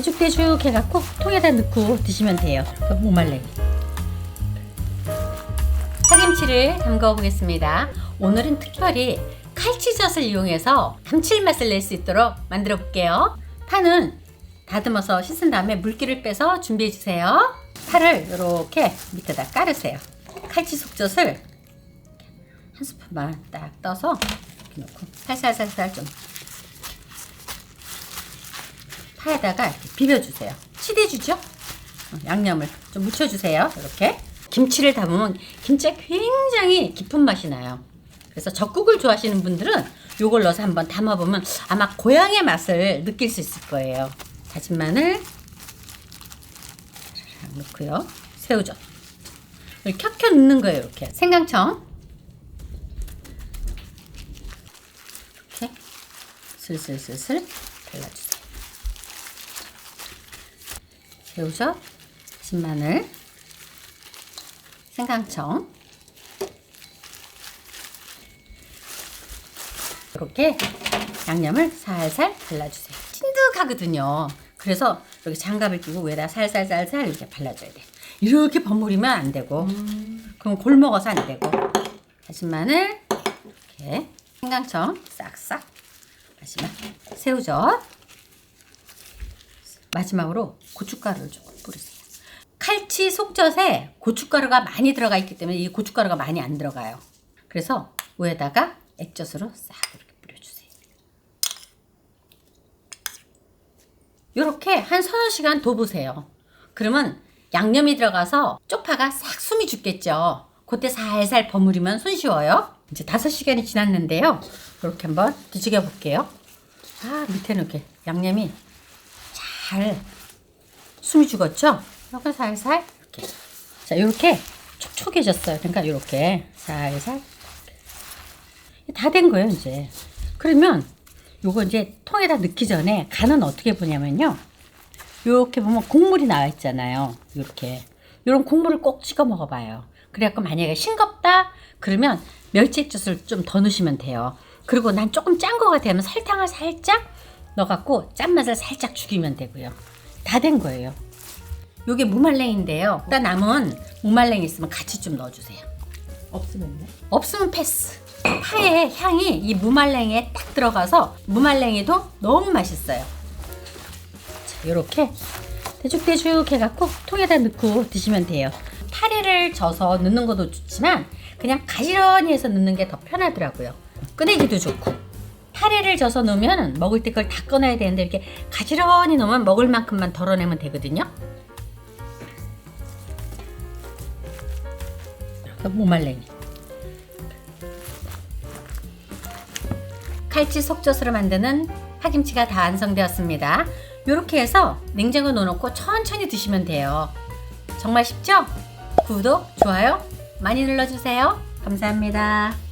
대죽대죽 해갖고 통에다 넣고 드시면 돼요. 그 무말랭이. 파김치를 담가 보겠습니다. 오늘은 특별히 칼치젓을 이용해서 감칠맛을 낼 수 있도록 만들어 볼게요. 파는 다듬어서 씻은 다음에 물기를 빼서 준비해 주세요. 파를 이렇게 밑에다 깔으세요. 칼치 속젓을 한 스푼만 딱 떠서 이렇게 넣고 살살살살 좀 파에다가 비벼주세요. 치대주죠? 어, 양념을 좀 묻혀주세요. 이렇게. 김치를 담으면 김치가 굉장히 깊은 맛이 나요. 그래서 적국을 좋아하시는 분들은 요걸 넣어서 한번 담아보면 아마 고향의 맛을 느낄 수 있을 거예요. 다진 마늘 넣고요. 새우젓. 켜켜 넣는 거예요. 이렇게 생강청 이렇게 슬슬슬슬 발라주세요. 새우젓, 다진 마늘, 생강청 이렇게 양념을 살살 발라주세요. 찐득하거든요. 그래서 이렇게 장갑을 끼고 위에다 살살살살 이렇게 발라줘야 돼. 이렇게 버무리면 안 되고, 그럼 골 먹어서 안 되고. 다진 마늘, 이렇게 생강청 싹싹. 마지막 새우젓. 마지막으로 고춧가루를 조금 뿌리세요. 칼치 속젓에 고춧가루가 많이 들어가 있기 때문에 이 고춧가루가 많이 안 들어가요. 그래서 위에다가 액젓으로 싹 이렇게 뿌려주세요. 이렇게 한 서너 시간 둬보세요. 그러면 양념이 들어가서 쪽파가 싹 숨이 죽겠죠. 그때 살살 버무리면 손쉬워요. 이제 다섯 시간이 지났는데요. 이렇게 한번 뒤죽여 볼게요. 아 밑에는 이렇게 양념이 잘 숨이 죽었죠? 이렇게 살살 이렇게 자 이렇게 촉촉해졌어요. 그러니까 이렇게 살살 다 된 거예요 이제. 그러면 요거 이제 통에다 넣기 전에 간은 어떻게 보냐면요. 이렇게 보면 국물이 나와 있잖아요. 이렇게 이런 국물을 꼭 찍어 먹어봐요. 그래갖고 만약에 싱겁다 그러면 멸치액젓을 좀 더 넣으시면 돼요. 그리고 난 조금 짠 거 같으면 설탕을 살짝 넣어갖고 짠맛을 살짝 죽이면 되고요. 다 된 거예요. 요게 무말랭인데요. 일단 남은 무말랭이 있으면 같이 좀 넣어주세요. 없으면요? 없으면 패스. 파의 향이 이 무말랭이에 딱 들어가서 무말랭이도 너무 맛있어요. 자, 요렇게 대죽대죽 해갖고 통에다 넣고 드시면 돼요. 파리를 져서 넣는 것도 좋지만 그냥 가지런히 해서 넣는 게 더 편하더라고요. 꺼내기도 좋고. 파리를 져서 넣으면 먹을 때 그걸 다 꺼내야 되는데 이렇게 가지런히 넣으면 먹을 만큼만 덜어내면 되거든요. 무말랭이. 칼치 속젓으로 만드는 파김치가 다 완성되었습니다. 이렇게 해서 냉장고에 넣어놓고 천천히 드시면 돼요. 정말 쉽죠? 구독, 좋아요 많이 눌러주세요. 감사합니다.